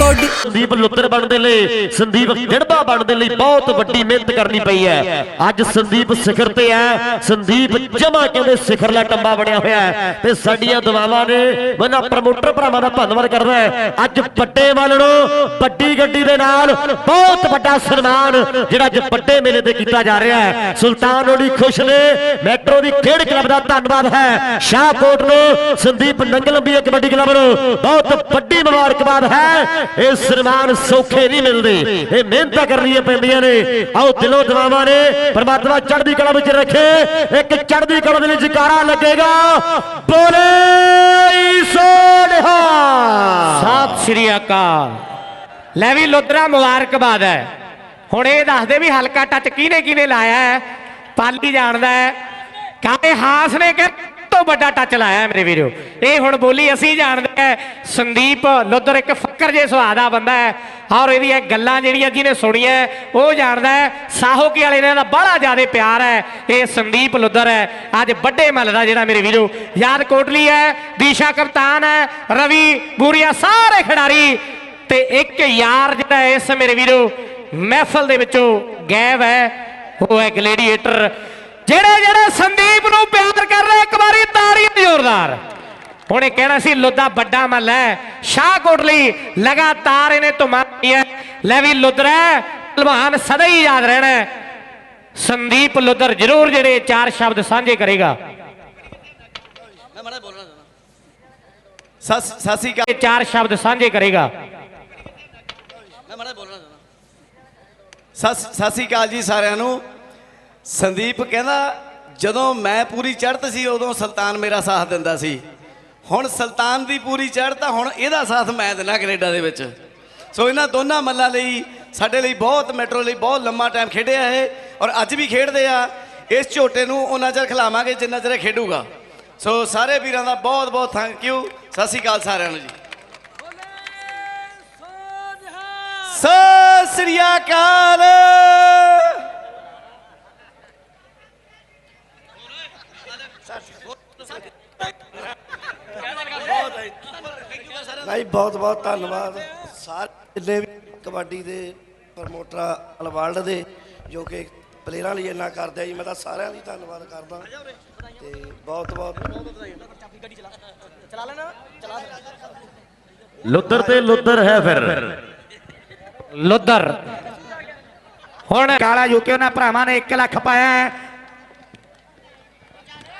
Cody Sandeep Luttar ਬਣਦੇ ਲਈ, ਸੰਦੀਪ ਗਿੜਬਾ ਬਣਨ ਦੇ ਲਈ ਬਹੁਤ ਵੱਡੀ ਮਿਹਨਤ ਕਰਨੀ ਪਈ ਹੈ। ਅੱਜ ਸੰਦੀਪ ਸਿਖਰ ਤੇ ਹੈ। ਸੰਦੀਪ ਜਮਾ ਕਹਿੰਦੇ ਸਿਖਰਲਾ ਟੰਬਾ ਬਣਿਆ ਹੋਇਆ ਹੈ। ਤੇ ਸਾਡੀਆਂ ਦੁਆਵਾਂ ਨੇ ਮੈਂ ਪ੍ਰਮੋਟਰ ਭਰਾਵਾਂ ਦਾ ਧੰਨਵਾਦ ਕਰਦਾ ਅੱਜ ਵੱਡੇ ਵੱਲੋਂ ਵੱਡੀ ਗੱਡੀ ਦੇ ਨਾਲ ਬਹੁਤ ਵੱਡਾ ਸਨਮਾਨ ਜਿਹੜਾ ਅੱਜ ਵੱਡੇ ਮੇਲੇ ਤੇ ਕੀਤਾ ਜਾ ਰਿਹਾ ਹੈ। ਸੁਲਤਾਨ ਰੋਡੀ ਖੁਸ਼ ਨੇ, ਮੈਟਰੋ ਦੀ ਖੇਡ ਕਲੱਬ ਦਾ ਧੰਨਵਾਦ ਹੈ। ਸ਼ਾਹਕੋਟ ਨੂੰ ਸੰਦੀਪ ਨੰਗਲੰਬੀ ਕਬੱਡੀ ਕਲੱਬ ਨੂੰ ਬਹੁਤ ਵੱਡੀ ਮੁਬਾਰਕਬਾਦ ਹੈ। ਇਹ ਸਨਮਾਨ ਸੌਖੇ ਨਹੀਂ ਮਿਲਦੇ। ਇਹ ਮਿਹਨਤਾਂ ਕਰਨੀਆਂ ਪੈਂਦੀਆਂ ਨੇ। ਆਓ ਦਿਲੋਂ ਦੁਆਵਾਂ ਨੇ, ਪਰਮਾਤਮਾ ਚੜ੍ਹਦੀ ਕਲਾ ਵਿੱਚ ਰੱਖੇ। ਇੱਕ ਚੜ੍ਹਦੀ ਕਲਾ ਦੇ ਲਈ ਜਕਾਰਾ ਲੱਗੇਗਾ। ਬੋਲੇ ਸੋਨਿਹਾ ਸਤਿ ਸ਼੍ਰੀ ਅਕਾਲ। ਲੈ ਵੀ ਲੋਧਰਾ ਮੁਬਾਰਕਬਾਦ ਹੈ। ਹੁਣ ਇਹ ਦੱਸਦੇ ਵੀ ਹਲਕਾ ਟੱਚ ਕਿਹਨੇ ਕਿਹਨੇ ਲਾਇਆ ਹੈ? ਪਾਲੀ ਜਾਣਦਾ ਹੈ। ਕਾਹੇ ਹਾਸ ਨੇ ਕਿ ਤੋਂ ਵੱਡਾ ਟੱਚ ਲਾਇਆ ਮੇਰੇ ਵੀਰੋ? ਇਹ ਹੁਣ ਬੋਲੀ ਅਸੀਂ ਜਾਣਦੇ ਹੈ, ਸੰਦੀਪ ਲੁੱਦਰ ਇੱਕ ਫੱਕਰ ਜੇ ਸੁਭਾਅ ਦਾ ਬੰਦਾ ਹੈ। ਔਰ ਇਹਦੀਆਂ ਗੱਲਾਂ ਜਿਹੜੀਆਂ ਜਿਹਨੇ ਸੁਣੀਆਂ, ਉਹ ਜਾਣਦਾ ਹੈ, ਸਾਹੋਕੀ ਵਾਲੇ ਨੇ ਦਾ ਬੜਾ ਜ਼ਿਆਦਾ ਪਿਆਰ ਹੈ। ਇਹ ਸੰਦੀਪ ਲੁੱਦਰ ਹੈ। ਅੱਜ ਵੱਡੇ ਮੱਲ ਦਾ ਜਿਹੜਾ ਮੇਰੇ ਵੀਰੋ ਯਾਦ ਕੋਟਲੀ ਹੈ, ਦੀਸ਼ਾ ਕਪਤਾਨ ਹੈ, ਰਵੀ ਬੂਰੀਆ ਸਾਰੇ ਖਿਡਾਰੀ। ਤੇ ਇੱਕ ਯਾਰ ਜਿਹੜਾ ਇਸ ਮੇਰੇ ਵੀਰੋ, ਮਹਿਫਲ ਦੇ ਵਿੱਚੋਂ ਗਾਇਬ ਹੈ, ਉਹ ਹੈ ਗਲੇਡੀਏਟਰ ਜਿਹੜੇ ਜਿਹੜੇ ਸੰਦੀਪ ਨੂੰ ਪਿਆਰ ਕਰ ਰਹੇ ਇੱਕ ਵਾਰੀ ਤਾੜੀਆਂ ਜ਼ੋਰਦਾਰ। ਹੁਣ ਇਹ ਕਹਿਣਾ ਸੀ ਲੁੱਦਾ ਵੱਡਾ ਮੱਲ ਹੈ। ਸ਼ਾਹਕੋਟ ਲਈ ਲਗਾਤਾਰ ਇਹਨੇ ਤੁਮਾਰੀ ਹੈ। ਲੈ ਵੀ ਲੁੱਦਰਾ ਪਹਿਲਵਾਨ ਸਦਾ ਹੀ ਯਾਦ ਰਹਿਣਾ। ਸੰਦੀਪ ਲੁੱਦਰ ਜ਼ਰੂਰ ਜਿਹੜੇ ਚਾਰ ਸ਼ਬਦ ਸਾਂਝੇ ਕਰੇਗਾ। ਸ਼੍ਰੀ ਅਕਾਲ। ਇਹ ਚਾਰ ਸ਼ਬਦ ਸਾਂਝੇ ਕਰੇਗਾ। ਸਤਿ ਸ਼੍ਰੀ ਅਕਾਲ ਜੀ ਸਾਰਿਆਂ ਨੂੰ। ਸੰਦੀਪ ਕਹਿੰਦਾ ਜਦੋਂ ਮੈਂ ਪੂਰੀ ਚੜ੍ਹਤ ਸੀ ਉਦੋਂ ਸੁਲਤਾਨ ਮੇਰਾ ਸਾਥ ਦਿੰਦਾ ਸੀ। ਹੁਣ ਸੁਲਤਾਨ ਦੀ ਪੂਰੀ ਚੜ੍ਹਤ ਆ ਹੁਣ ਇਹਦਾ ਸਾਥ ਮੈਂ ਦਿੰਦਾ ਕੈਨੇਡਾ ਦੇ ਵਿੱਚ। ਸੋ ਇਹਨਾਂ ਦੋਨਾਂ ਮੱਲਾਂ ਲਈ ਸਾਡੇ ਲਈ ਬਹੁਤ ਮੈਟਰੋ ਲਈ ਬਹੁਤ ਲੰਮਾ ਟਾਈਮ ਖੇਡਿਆ ਇਹ ਔਰ ਅੱਜ ਵੀ ਖੇਡਦੇ ਆ। ਇਸ ਝੋਟੇ ਨੂੰ ਉਹਨਾਂ ਚਿਰ ਖਿਲਾਵਾਂਗੇ ਜਿੰਨਾ ਚਿਰ ਖੇਡੂਗਾ। ਸੋ ਸਾਰੇ ਵੀਰਾਂ ਦਾ ਬਹੁਤ ਬਹੁਤ ਥੈਂਕ ਯੂ ਸਤਿ ਸ਼੍ਰੀ ਅਕਾਲ ਸਾਰਿਆਂ ਨੂੰ ਜੀ। ਸਤਿ ਸ੍ਰੀ ਅਕਾਲ। ਭਾਈ ਬਹੁਤ ਬਹੁਤ ਧੰਨਵਾਦ। ਸਾਰੇ ਜਿੰਨੇ ਵੀ ਕਬੱਡੀ ਦੇ ਪ੍ਰਮੋਟਰ ਵਰਲਡ ਦੇ ਜੋ ਕਿ ਪਲੇਅਰਾਂ ਲਈ ਇੰਨਾ ਕਰਦੇ ਆ ਜੀ ਮੈਂ ਤਾਂ ਸਾਰਿਆਂ ਦੀ ਧੰਨਵਾਦ ਕਰਦਾ। ਤੇ ਬਹੁਤ ਬਹੁਤ। ਲੁੱਤਰ ਤੇ ਲੁੱਤਰ ਹੈ ਫਿਰ। ਲੁੱਦਰ ਹੁਣ ਕਾਲਾ ਯੂਕੇ ਉਹਨਾਂ ਭਰਾਵਾਂ ਨੇ 1 ਲੱਖ ਪਾਇਆ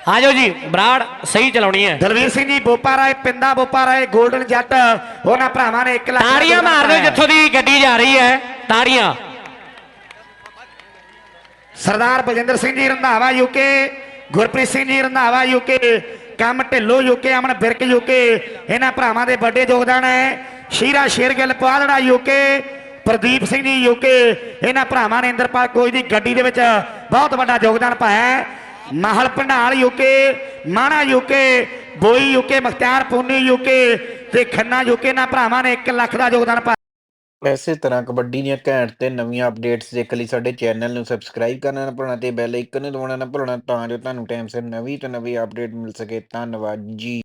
ਹੈ ਆਜੋ ਜੀ ਬਰਾੜ ਸਹੀ ਚਲਾਉਣੀ ਹੈ। ਦਲਵੀਰ ਸਿੰਘ ਜੀ ਬੋਪਾ ਰਾਏ ਪਿੰਦਾ ਬੋਪਾ ਰਾਏ 골ਡਨ ਜੱਟ। ਉਹਨਾਂ ਭਰਾਵਾਂ ਨੇ 1 ਲੱਖ ਤਾੜੀਆਂ ਮਾਰ ਦਿਓ ਜਿੱਥੋਂ ਦੀ ਗੱਡੀ ਜਾ ਰਹੀ ਹੈ ਤਾੜੀਆਂ। ਸਰਦਾਰ ਬਲਜਿੰਦਰ ਸਿੰਘ ਜੀ ਰੰਧਾਵਾ ਯੂਕੇ ਗੁਰਪ੍ਰੀਤ ਸਿੰਘ ਜੀ ਰੰਧਾਵਾ ਯੂਕੇ ਕੰਮ ਢਿੱਲੋ ਯੂਕੇ ਅਮਨ ਬਿਰਕ ਯੂਕੇ ਇਹਨਾਂ ਭਰਾਵਾਂ ਦੇ ਵੱਡੇ ਯੋਗਦਾਨ ਹੈ। ਸ਼ੀਰਾ ਸ਼ੇਰਗਿੱਲ ਪਾਦੜਾ ਯੂਕੇ ਪ੍ਰਦੀਪ ਸਿੰਘ ਜੀ ਯੂਕੇ ਇਹਨਾਂ ਭਰਾਵਾਂ ਨੇ ਇੰਦਰਪਾਲ ਕੋਈ ਦੀ ਗੱਡੀ ਦੇ ਵਿੱਚ ਬਹੁਤ ਵੱਡਾ ਯੋਗਦਾਨ ਪਾਇਆ Mahal Bhandal UK, Mana UK, Boi UK, Mukhtiar Puni UK ਤੇ ਖੰਨਾ ਯੂਕੇ, ਇਹਨਾਂ ਭਰਾਵਾਂ ਨੇ 1 ਲੱਖ ਦਾ ਯੋਗਦਾਨ ਪਾਇਆ ਇਸੇ ਤਰ੍ਹਾਂ ਕਬੱਡੀ ਦੀਆਂ ਘੈਂਟ ਤੇ ਨਵੀਆਂ ਅਪਡੇਟਸ ਦੇਖਣ ਲਈ ਸਾਡੇ ਚੈਨਲ ਨੂੰ ਸਬਸਕ੍ਰਾਈਬ ਕਰਨਾ ਨਾ ਭੁੱਲਣਾ ਤੇ ਬੈਲ ਆਈਕਨ ਨੂੰ ਦਬਾਉਣਾ ਨਾ ਭੁੱਲਣਾ ਤਾਂ ਜੋ ਤੁਹਾਨੂੰ ਟਾਈਮ ਸਿਰ ਨਵੀਂ ਤੋਂ ਨਵੀਂ ਅਪਡੇਟ ਮਿਲ ਸਕੇ। ਧੰਨਵਾਦ ਜੀ।